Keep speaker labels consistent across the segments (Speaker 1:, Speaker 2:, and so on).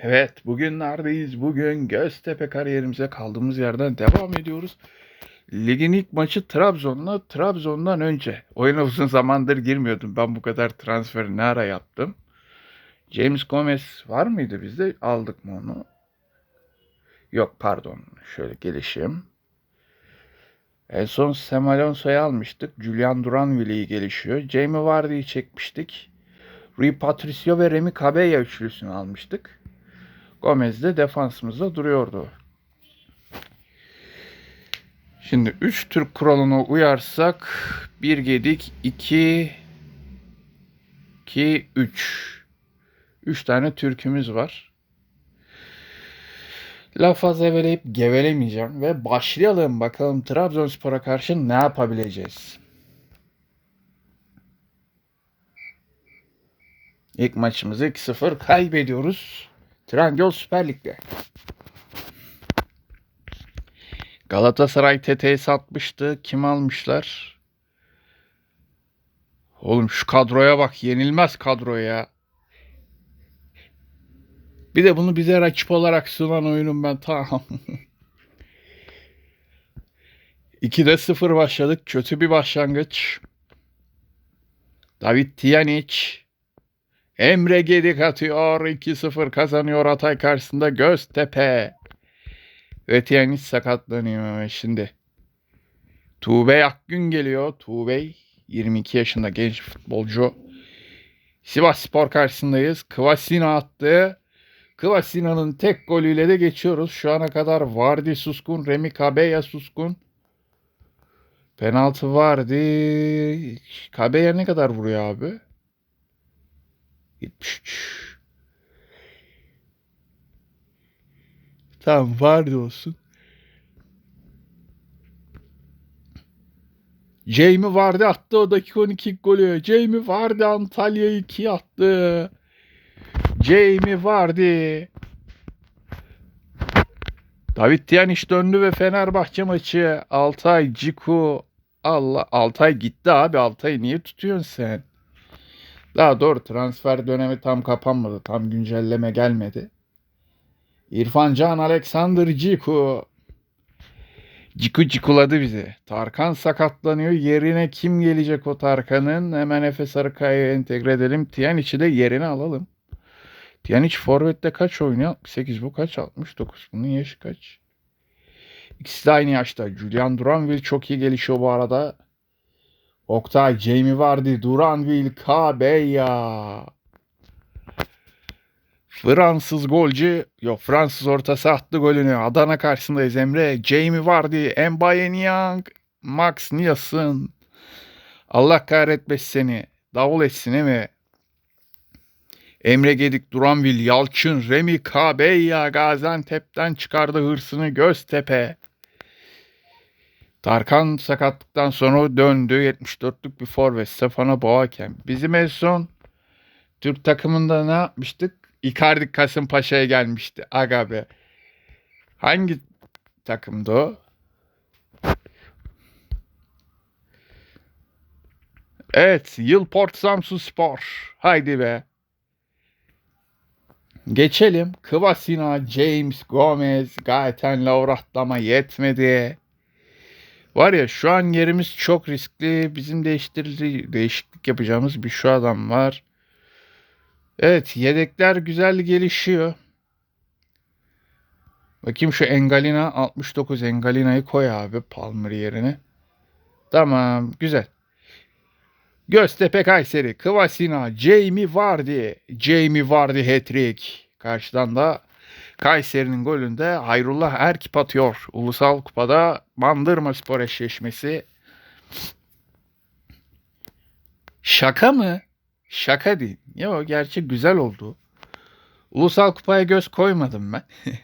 Speaker 1: Evet, bugün neredeyiz? Bugün Göztepe kariyerimize kaldığımız yerden devam ediyoruz. Ligin ilk maçı Trabzon'la. Trabzon'dan önce. Oyuna uzun zamandır girmiyordum. Ben bu kadar transferi ne ara yaptım? James Gomez var mıydı bizde? Aldık mı onu? Yok pardon. Şöyle gelişim. En son Sam Alonso'yu almıştık. Julian Duranville'i gelişiyor. Jamie Vardy'yi çekmiştik. Rui Patricio ve Remy Cabella üçlüsünü almıştık. Gomez de defansımızda duruyordu. Şimdi 3 Türk kuralına uyarsak 1 gedik 2 2 3 3 tane Türk'ümüz var. Laf az eveleyip gevelemeyeceğim ve başlayalım bakalım Trabzonspor'a karşı ne yapabileceğiz. İlk maçımızı 2-0 kaybediyoruz. Trendyol Süper Lig'de. Galatasaray TT'yi satmıştı. Kim almışlar? Oğlum şu kadroya bak. Yenilmez kadroya. Bir de bunu bize rakip olarak sunan oyunum ben tamam. 2'de 0 başladık. Kötü bir başlangıç. David Tijanic Emre Gedik atıyor. 2-0 kazanıyor Hatay karşısında Göztepe. Ve Tiyanic sakatlanıyor şimdi. Tuğbey Akgün geliyor. Tuğbey 22 yaşında genç futbolcu. Sivas Spor karşısındayız. Kvasina attı. Kvasina'nın tek golüyle de geçiyoruz. Şu ana kadar Vardy suskun, Remy Kabeya suskun. Penaltı Vardy. Kabeya ne kadar vuruyor abi? 73. Tamam vardı olsun. Jamie vardı attı o dakika 12 golü. Jamie vardı Antalya 2 attı. Jamie vardı. David Tiyaniş döndü ve Fenerbahçe maçı. Altay, Ciku. Allah Altay gitti abi. Altay'ı niye tutuyorsun sen? Daha doğru transfer dönemi tam kapanmadı. Tam güncelleme gelmedi. İrfan Can Alexander Ciku. Ciku cikuladı bizi. Tarkan sakatlanıyor. Yerine kim gelecek o Tarkan'ın? Hemen Efe Sarıkaya'ya entegre edelim. Tiyanic'i de yerine alalım. Tiyanic Forvet'te kaç oynuyor? 68 bu kaç? 69. Bunun yaşı kaç? İkisi de aynı yaşta. Julian Duranville çok iyi gelişiyor bu arada. Oktay, Jamie Vardy, Duranville, Kabeya. Fransız golcü, yok Fransız ortası attı golünü. Adana karşısındayız Emre. Jamie Vardy, Mbaye Niang, Max Nielsen. Allah kahretmesin seni. Davul etsin mi? Emre Gedik, Duranville, Yalçın, Remy Kabeya Gaziantep'ten çıkardı hırsını Göztepe. Tarkan sakatlıktan sonra döndü. 74'lük bir forvet. Stefano Boaken. Bizim en son Türk takımında ne yapmıştık? Icardi Kasımpaşa'ya gelmişti. Aga be. Hangi takımdı o? Evet. Yılport Samsun Spor. Haydi be. Geçelim. Kvasina, James, Gomez, Gaetan Lavratlama yetmedi. Var ya şu an yerimiz çok riskli. Bizim değiştirili değişiklik yapacağımız bir şu adam var. Evet yedekler güzel gelişiyor. Bakayım şu Engalina 69 Engalina'yı koy abi Palmer yerine. Tamam güzel. Göztepe Kayseri, Kvasina, Jamie Vardy, Jamie Vardy hat-trick. Karşıdan da Kayseri'nin golünde Hayrullah Erkip atıyor. Ulusal Kupa'da Bandırma Spor eşleşmesi. Şaka mı? Şaka değil. Yo gerçi güzel oldu. Ulusal Kupa'ya göz koymadım ben.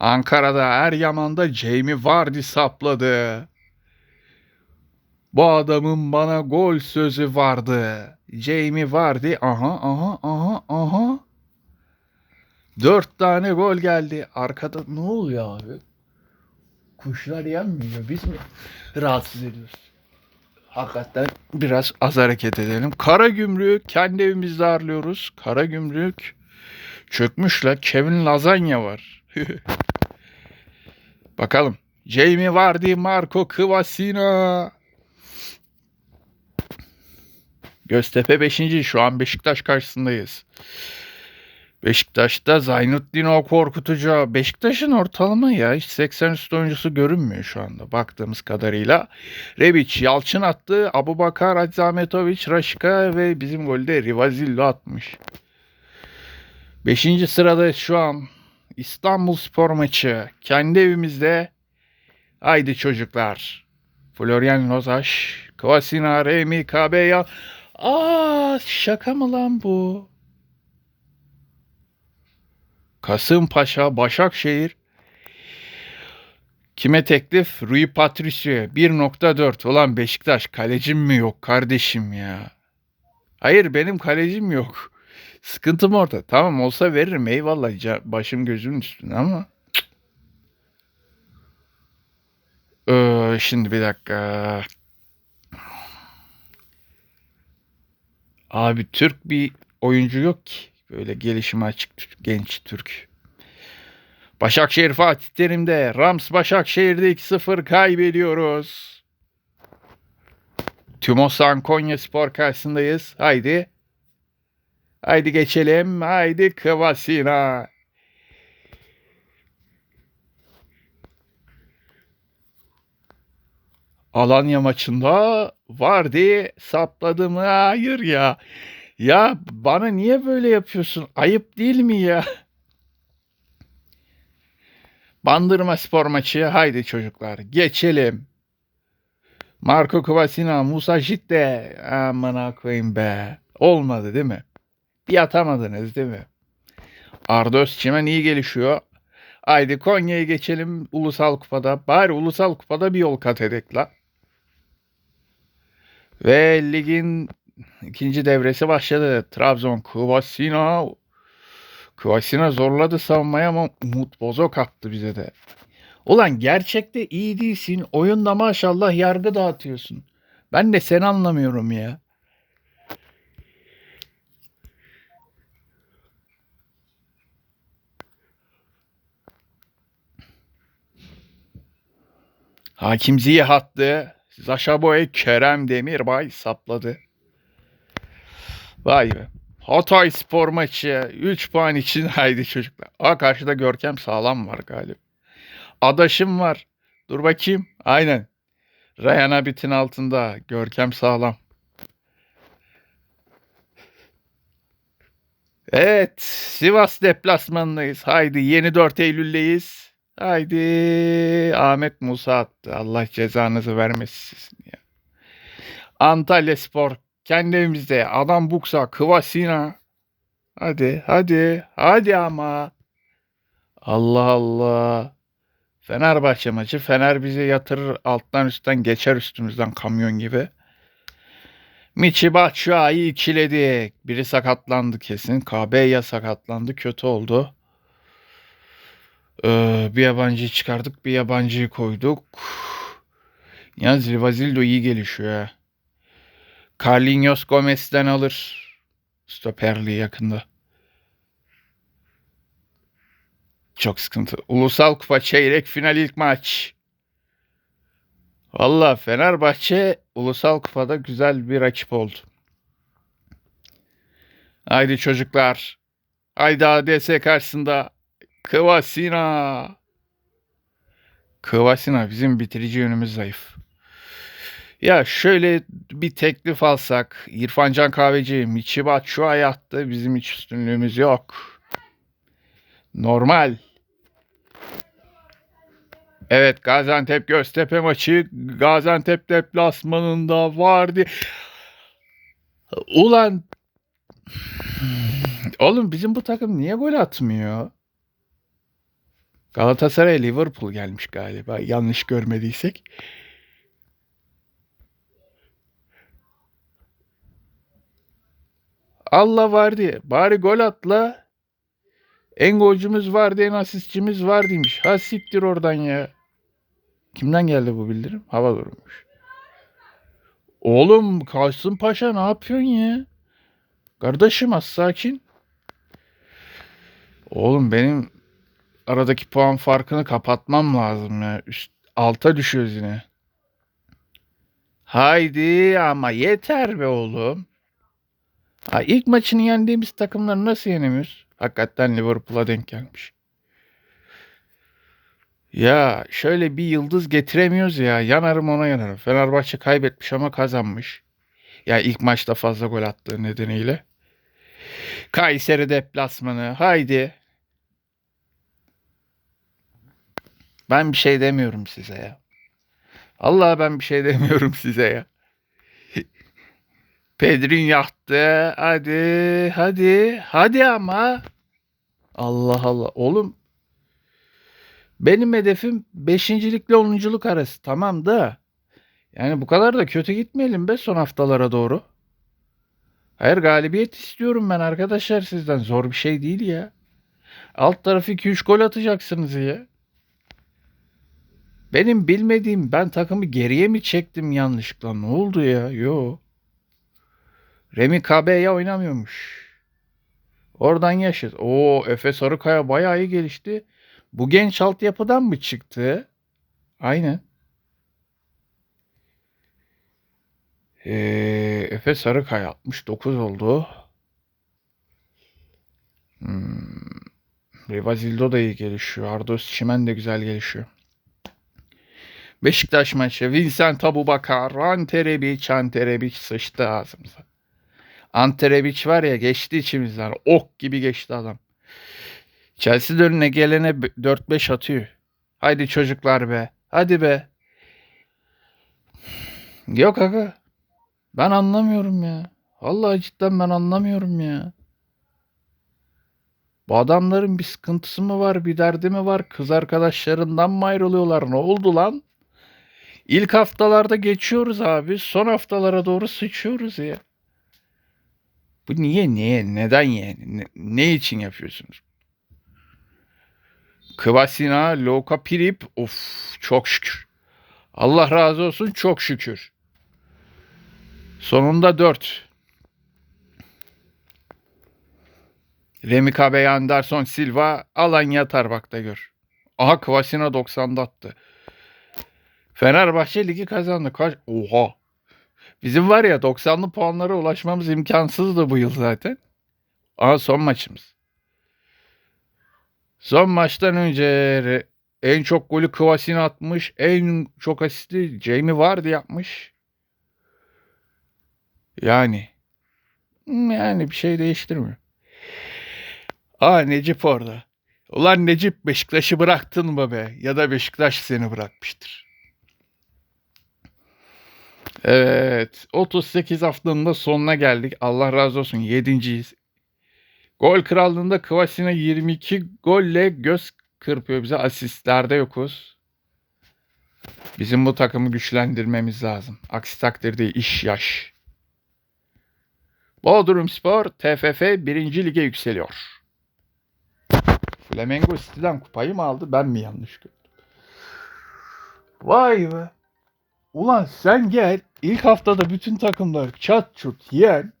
Speaker 1: Ankara'da Eryaman'da Jamie Vardy sapladı. Bu adamın bana gol sözü vardı. Jamie Vardy aha aha aha aha. Dört tane gol geldi. Arkada ne oluyor abi? Kuşlar yenmiyor. Biz mi rahatsız ediyoruz? Hakikaten biraz az hareket edelim. Kara Gümrük kendi evimizde ağırlıyoruz. Kara Gümrük Çökmüş la. Kevin Lazanya var. Bakalım. Jamie Vardy, Marco Kvasina. Göztepe 5. Şu an Beşiktaş karşısındayız. Beşiktaş'ta Zaynuddin o korkutucu. Beşiktaş'ın ortalama ya hiç 80 üstü oyuncusu görünmüyor şu anda baktığımız kadarıyla. Rebic, Yalçın attı. Abu Bakar, Azametovic, Raşka ve bizim golde Rivazillo atmış. Beşinci sırada şu an İstanbul Spor maçı. Kendi evimizde. Haydi çocuklar. Florian Lozaş, Kvasina, Remi, Kabeya. Aa şaka mı lan bu? Kasımpaşa, Başakşehir. Kime teklif? Rui Patricio 1.4. Ulan Beşiktaş kalecim mi yok kardeşim ya? Hayır benim kalecim yok. Sıkıntım orada. Tamam olsa veririm eyvallah başım gözümün üstüne ama. Ee, şimdi bir dakika. Abi Türk bir oyuncu yok ki. Böyle gelişime açık genç Türk. Başakşehir Fatih Terim'de. Rams Başakşehir'de 2-0 kaybediyoruz. Tümosan Konya Spor karşısındayız. Haydi. Haydi geçelim. Haydi Kvasina. Alanya maçında Vardy sapladı mı? Hayır ya. Ya bana niye böyle yapıyorsun? Ayıp değil mi ya? Bandırma spor maçı. Haydi çocuklar geçelim. Marco Kvasina, Musa Jitte. Amına koyayım be. Olmadı değil mi? Bir atamadınız değil mi? Arda Özçimen iyi gelişiyor. Haydi Konya'ya geçelim Ulusal Kupa'da. Bari Ulusal Kupa'da bir yol kat edek la. Ve ligin ikinci devresi başladı. Trabzon Kvasina. Kvasina zorladı savunmaya ama Umut Bozok attı bize de. Ulan gerçekte iyi değilsin. Oyunda maşallah yargı dağıtıyorsun. Ben de seni anlamıyorum ya. Hakim Ziyeh attı. Zaşa Boy Kerem Demirbay sapladı. Vay be. Hatay spor maçı 3 puan için haydi çocuklar. Aa karşıda Görkem sağlam var galiba. Adaşım var. Dur bakayım. Aynen. Rayhan Abit'in altında. Görkem sağlam. Evet. Sivas deplasmanındayız. Haydi yeni 4 Eylül'deyiz. Haydi. Ahmet Musa attı. Allah cezanızı vermesin ya. Antalya Spor. Kendi evimizde. Adam Buksa. Kıvasina. Hadi. Hadi. Hadi ama. Allah Allah. Fenerbahçe maçı. Fener bizi yatırır alttan üstten geçer üstümüzden kamyon gibi. Michi Batshuayi ikiledi. Biri sakatlandı kesin. Kabeya sakatlandı. Kötü oldu. Ee, bir yabancıyı çıkardık. Bir yabancıyı koyduk. Yalnız Rivazildo iyi gelişiyor ha. Carlinhos Gomez'den alır. Stoperliği yakında. Çok sıkıntı. Ulusal Kupa çeyrek final ilk maç. Valla Fenerbahçe Ulusal Kupa'da güzel bir rakip oldu. Haydi çocuklar. Haydi ADS karşısında Kıvasina. Kıvasina bizim bitirici yönümüz zayıf. Ya şöyle bir teklif alsak. İrfan Can Kahveci, Michiba Chua yattı. Bizim hiç üstünlüğümüz yok. Normal. Evet Gaziantep Göztepe maçı Gaziantep deplasmanında vardı. Ulan oğlum bizim bu takım niye gol atmıyor? Galatasaray Liverpool gelmiş galiba yanlış görmediysek. Allah vardı. Bari gol atla. En golcümüz vardı, en asistçimiz var demiş. Ha siktir oradan ya. Kimden geldi bu bildirim? Hava durmuş. Oğlum Kasımpaşa ne yapıyorsun ya? Kardeşim az sakin. Oğlum benim aradaki puan farkını kapatmam lazım ya. Üst, alta düşüyoruz yine. Haydi ama yeter be oğlum. Ha, ilk maçını yendiğimiz takımları nasıl yenemiyoruz? Hakikaten Liverpool'a denk gelmiş. Ya şöyle bir yıldız getiremiyoruz ya. Yanarım ona yanarım. Fenerbahçe kaybetmiş ama kazanmış. Ya ilk maçta fazla gol attığı nedeniyle. Kayseri deplasmanı. Haydi. Ben bir şey demiyorum size ya. Allah ben bir şey demiyorum size ya. Pedrin yaktı. Hadi, hadi, hadi ama. Allah Allah. Oğlum benim hedefim beşincilikle onunculuk arası. Tamam da. Yani bu kadar da kötü gitmeyelim be son haftalara doğru. Hayır galibiyet istiyorum ben arkadaşlar sizden. Zor bir şey değil ya. Alt tarafı 2-3 gol atacaksınız ya. Benim bilmediğim ben takımı geriye mi çektim yanlışlıkla? Ne oldu ya? Yo. Remi Kabe'ye oynamıyormuş. Oradan yaşız. Oo Efe Sarıkaya bayağı iyi gelişti. Bu genç altyapıdan mı çıktı? Aynen. Ee, Efe Sarıkaya 69 oldu. Hmm. Rivazildo da iyi gelişiyor. Ardos Çimen de güzel gelişiyor. Beşiktaş maçı. Vincent Abubakar, Anterebiç, Anterebiç sıçtı ağzımıza. Anterebiç var ya geçti içimizden. Ok gibi geçti adam. Chelsea önüne gelene 4-5 atıyor. Haydi çocuklar be. Hadi be. Yok aga. Ben anlamıyorum ya. Vallahi cidden ben anlamıyorum ya. Bu adamların bir sıkıntısı mı var, bir derdi mi var? Kız arkadaşlarından mı ayrılıyorlar? Ne oldu lan? İlk haftalarda geçiyoruz abi. Son haftalara doğru sıçıyoruz ya. Bu niye, niye, neden yani? Ne, ne için yapıyorsunuz? Kvasina, Loka Pirip. Of çok şükür. Allah razı olsun çok şükür. Sonunda 4. Remi Kabe, Anderson Silva alan yatar bak da gör. Aha Kvasina 90'da attı. Fenerbahçe ligi kazandı. Kaç? Oha. Bizim var ya 90'lı puanlara ulaşmamız imkansızdı bu yıl zaten. Aha son maçımız. Son maçtan önce en çok golü Kvasina atmış. En çok asisti Jamie Vardy yapmış. Yani. Yani bir şey değiştirmiyor. Aa Necip orada. Ulan Necip Beşiktaş'ı bıraktın mı be? Ya da Beşiktaş seni bırakmıştır. Evet. 38 haftanın da sonuna geldik. Allah razı olsun. Yedinciyiz. Gol krallığında Kvasina 22 golle göz kırpıyor bize. Asistlerde yokuz. Bizim bu takımı güçlendirmemiz lazım. Aksi takdirde iş yaş. Bodrum Spor TFF 1. Lige yükseliyor. Flamengo City'den kupayı mı aldı? Ben mi yanlış gördüm? Vay be. Ulan sen gel ilk haftada bütün takımlar çat çut yen.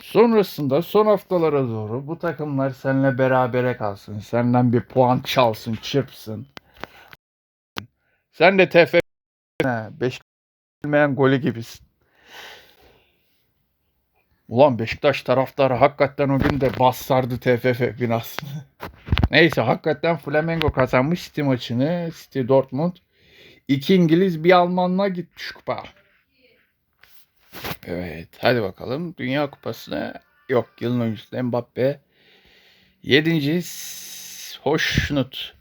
Speaker 1: Sonrasında son haftalara doğru bu takımlar seninle berabere kalsın. Senden bir puan çalsın, çırpsın. Sen de TFF 5 bilmeyen golü gibisin. Ulan Beşiktaş taraftarı hakikaten o gün de bassardı TFF binasını. Neyse hakikaten Flamengo kazanmış City maçını. City Dortmund. İki İngiliz bir Almanla gitmiş kupa. Evet hadi bakalım. Dünya Kupası'na yok yılın oyuncusu Mbappe. Yedinciyiz. Hoşnut.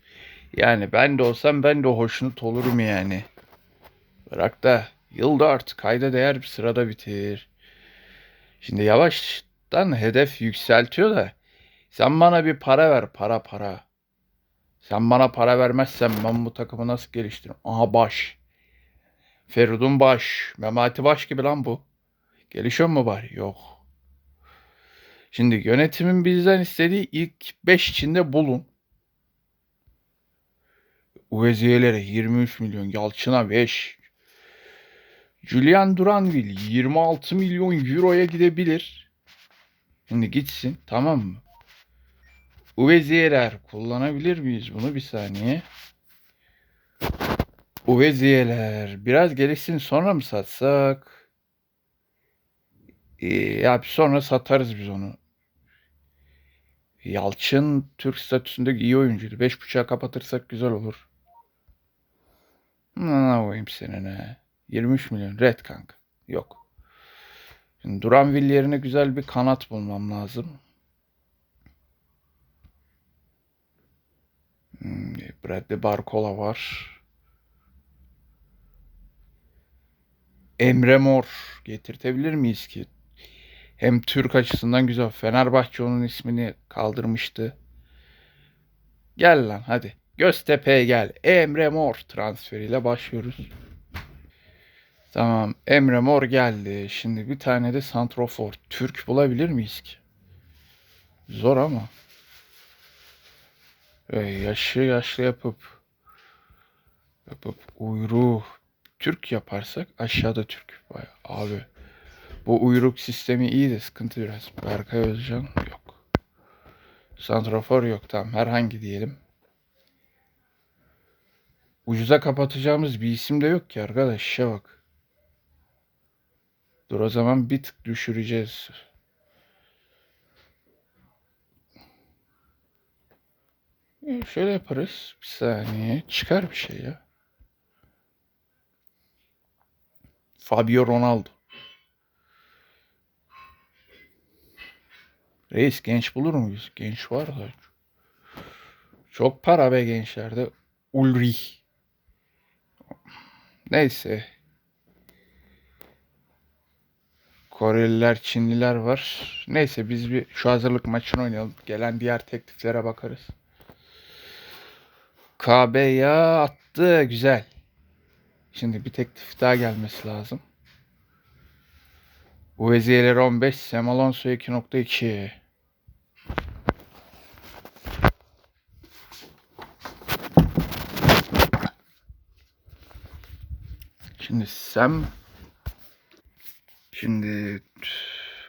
Speaker 1: Yani ben de olsam ben de hoşnut olurum yani. Bırak da yılda artık kayda değer bir sırada bitir. Şimdi yavaştan hedef yükseltiyor da sen bana bir para ver para para. Sen bana para vermezsen ben bu takımı nasıl geliştiririm? Aha baş. Feridun baş. Memati baş gibi lan bu. Gelişiyor mu bari? Yok. Şimdi yönetimin bizden istediği ilk 5 içinde bulun. Uveziyelere 23 milyon, Yalçın'a 5. Julian Duranville 26 milyon euroya gidebilir. Şimdi gitsin tamam mı? Uveziyeler kullanabilir miyiz bunu bir saniye? Uveziyeler biraz gelişsin sonra mı satsak? Ee, ya bir sonra satarız biz onu. Yalçın Türk statüsünde iyi oyuncuydu. 5.5'a kapatırsak güzel olur. Ne koyayım senene. 23 milyon. Red kanka. Yok. Duranville yerine güzel bir kanat bulmam lazım. Bradley Barcola var. Emre Mor getirtebilir miyiz ki? Hem Türk açısından güzel. Fenerbahçe onun ismini kaldırmıştı. Gel lan hadi. Göztepe'ye gel. Emre Mor transferiyle başlıyoruz. Tamam. Emre Mor geldi. Şimdi bir tane de Santrofor. Türk bulabilir miyiz ki? Zor ama. Böyle yaşlı yaşlı yapıp yapıp uyruğu Türk yaparsak aşağıda Türk. Vay abi. Bu uyruk sistemi iyi de sıkıntı biraz. Berkay Özcan yok. Santrafor yok tamam herhangi diyelim. Ucuza kapatacağımız bir isim de yok ki arkadaş işe bak. Dur o zaman bir tık düşüreceğiz. Şöyle yaparız. Bir saniye. Çıkar bir şey ya. Fabio Ronaldo. Reis genç bulur muyuz? Genç var da. Çok para be gençlerde. Ulrich. Neyse. Koreliler, Çinliler var. Neyse biz bir şu hazırlık maçını oynayalım. Gelen diğer tekliflere bakarız. KB ya attı. Güzel. Şimdi bir teklif daha gelmesi lazım. Uveziyeler 15, Sam Alonso 2.2. Şimdi Sam Şimdi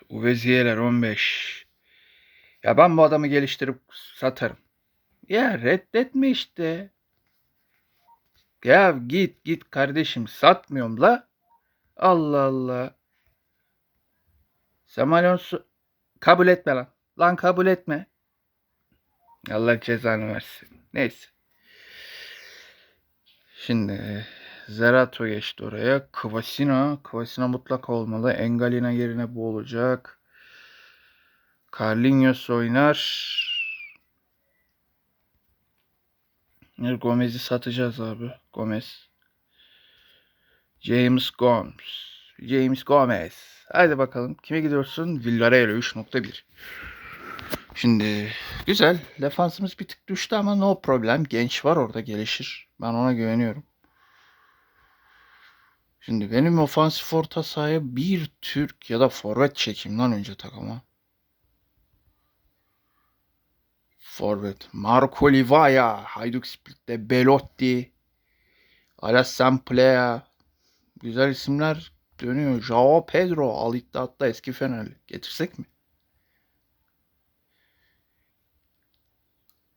Speaker 1: Uveziyeler 15. Ya ben bu adamı geliştirip satarım. Ya reddetme işte. Ya git git kardeşim satmıyorum la. Allah Allah. Sam kabul etme lan. Lan kabul etme. Allah cezanı versin. Neyse. Şimdi Zerato geçti oraya. Kvasina. Kvasina mutlaka olmalı. Engalina yerine bu olacak. Carlinhos oynar. Evet, Gomez'i satacağız abi. Gomez. James Gomes. James Gomez. Haydi bakalım. Kime gidiyorsun? Villarreal 3.1. Şimdi güzel. Defansımız bir tık düştü ama no problem. Genç var orada gelişir. Ben ona güveniyorum. Şimdi benim ofansif orta sahaya bir Türk ya da forvet çekeyim lan önce takıma. Forvet. Marco Livaya. Hajduk Split'te Belotti. Alassane Plea. Güzel isimler dönüyor. Joao Pedro. Al iddiatta eski Fenerli. Getirsek mi?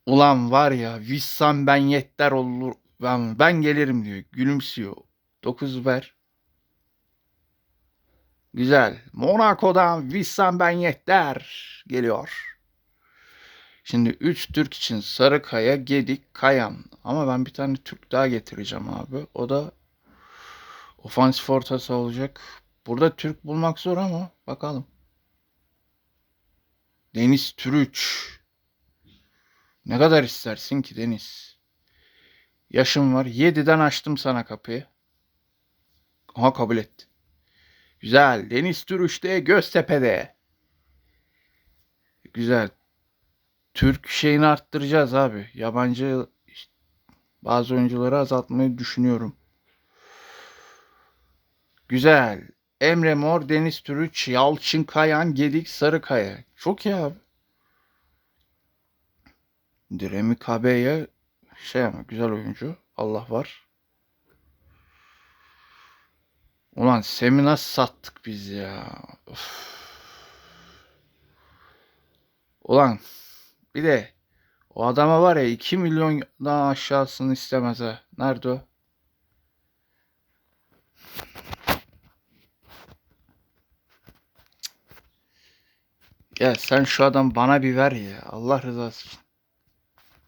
Speaker 1: Ulan var ya Vissam ben yeter olur. Ben, ben gelirim diyor. Gülümsüyor. 9 ver. Güzel. Monaco'dan Vissam ben yeter geliyor. Şimdi 3 Türk için Sarıkaya, Gedik, Kayan. Ama ben bir tane Türk daha getireceğim abi. O da ofansif ortası olacak. Burada Türk bulmak zor ama bakalım. Deniz Türüç. Ne kadar istersin ki Deniz? Yaşım var. 7'den açtım sana kapıyı. Aha kabul etti. Güzel. Deniz Türüç'te Göztepe'de. Güzel. Türk şeyini arttıracağız abi. Yabancı bazı oyuncuları azaltmayı düşünüyorum. Güzel. Emre Mor, Deniz Türüç, Yalçın Kayan, Gedik, Sarıkaya. Çok iyi abi. Diremi Kabe'ye şey ama güzel oyuncu. Allah var. Ulan Sem'i nasıl sattık biz ya? Of. Ulan bir de O adama var ya 2 milyondan aşağısını istemez ha. Nerede o? Ya sen şu adam bana bir ver ya. Allah rızası için.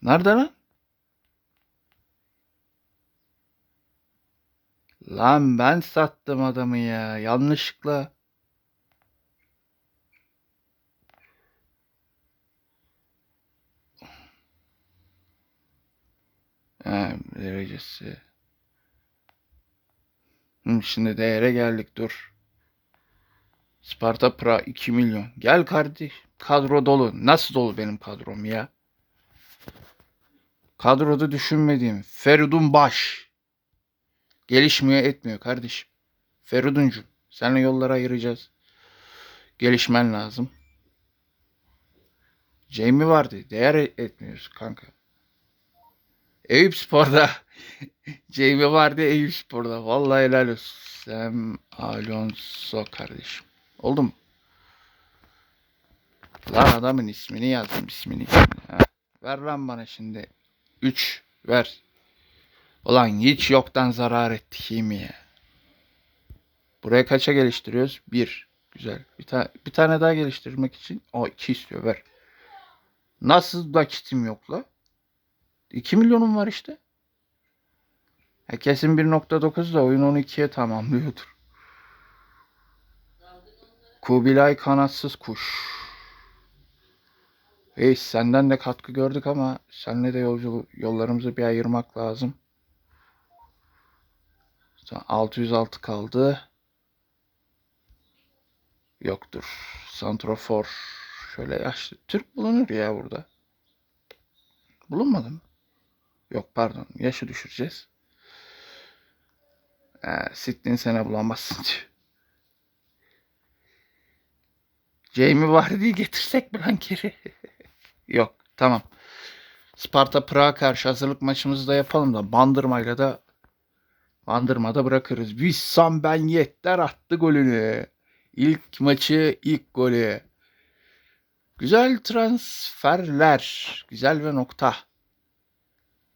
Speaker 1: Nerede lan? Lan ben sattım adamı ya. Yanlışlıkla. Ha, derecesi. Hı, şimdi değere geldik dur. Sparta Pra 2 milyon. Gel kardeş. Kadro dolu. Nasıl dolu benim kadrom ya? Kadroda düşünmediğim Feridun Baş. Gelişmiyor etmiyor kardeşim. Feriduncu. Seninle yolları ayıracağız. Gelişmen lazım. Jamie vardı. Değer etmiyoruz kanka. Eyüp Spor'da. Jamie vardı Eyüp Spor'da. Vallahi helal olsun. Sam Alonso kardeşim. Oldu mu? Lan adamın ismini yazdım. ismini. Ha. Ver lan bana şimdi. 3 ver. Ulan hiç yoktan zarar ettik iyi? Buraya kaça geliştiriyoruz? 1. Güzel. Bir, ta bir tane daha geliştirmek için. O 2 istiyor ver. Nasıl nakitim yok la? 2 milyonum var işte. Ha, kesin 1.9 da oyun 12'ye tamamlıyordur. Kubilay kanatsız kuş. Reis senden de katkı gördük ama seninle de yolcu yollarımızı bir ayırmak lazım. 606 kaldı. Yoktur. Santrofor. Şöyle yaşlı. Türk bulunur ya burada. Bulunmadı mı? Yok pardon. Yaşı düşüreceğiz. Ee, sittin sene bulamazsın diyor. Jamie Vardy'yi getirsek mi lan geri? Yok tamam. Sparta Prag'a karşı hazırlık maçımızı da yapalım da Bandırma'yla da Bandırma'da bırakırız. Wissam Ben Yetter attı golünü. İlk maçı ilk golü. Güzel transferler. Güzel ve nokta.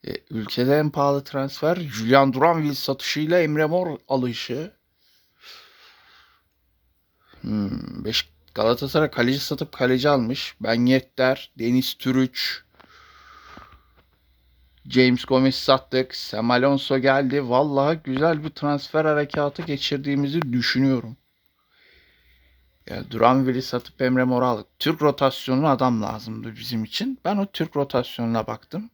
Speaker 1: E, ülkede en pahalı transfer Julian Duranville satışıyla Emre Mor alışı. Hmm, Beş, Galatasaray kaleci satıp kaleci almış. Ben Yetter, Deniz Türüç, James Gomez sattık. Sam Alonso geldi. Vallahi güzel bir transfer harekatı geçirdiğimizi düşünüyorum. Ya Duranville'i satıp Emre Mor'u aldık. Türk rotasyonu adam lazımdı bizim için. Ben o Türk rotasyonuna baktım.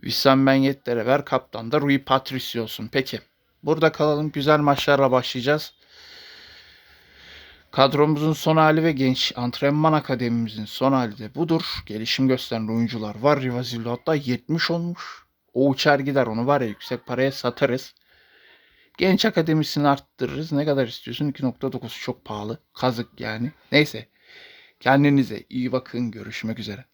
Speaker 1: Wissam Ben Yetter'e ver kaptan da Rui Patricio olsun. Peki. Burada kalalım. Güzel maçlarla başlayacağız. Kadromuzun son hali ve genç antrenman akademimizin son hali de budur. Gelişim gösteren oyuncular var. Rivazillo hatta 70 olmuş. O uçar gider onu var ya yüksek paraya satarız. Genç akademisini arttırırız. Ne kadar istiyorsun? 2.9 çok pahalı. Kazık yani. Neyse. Kendinize iyi bakın. Görüşmek üzere.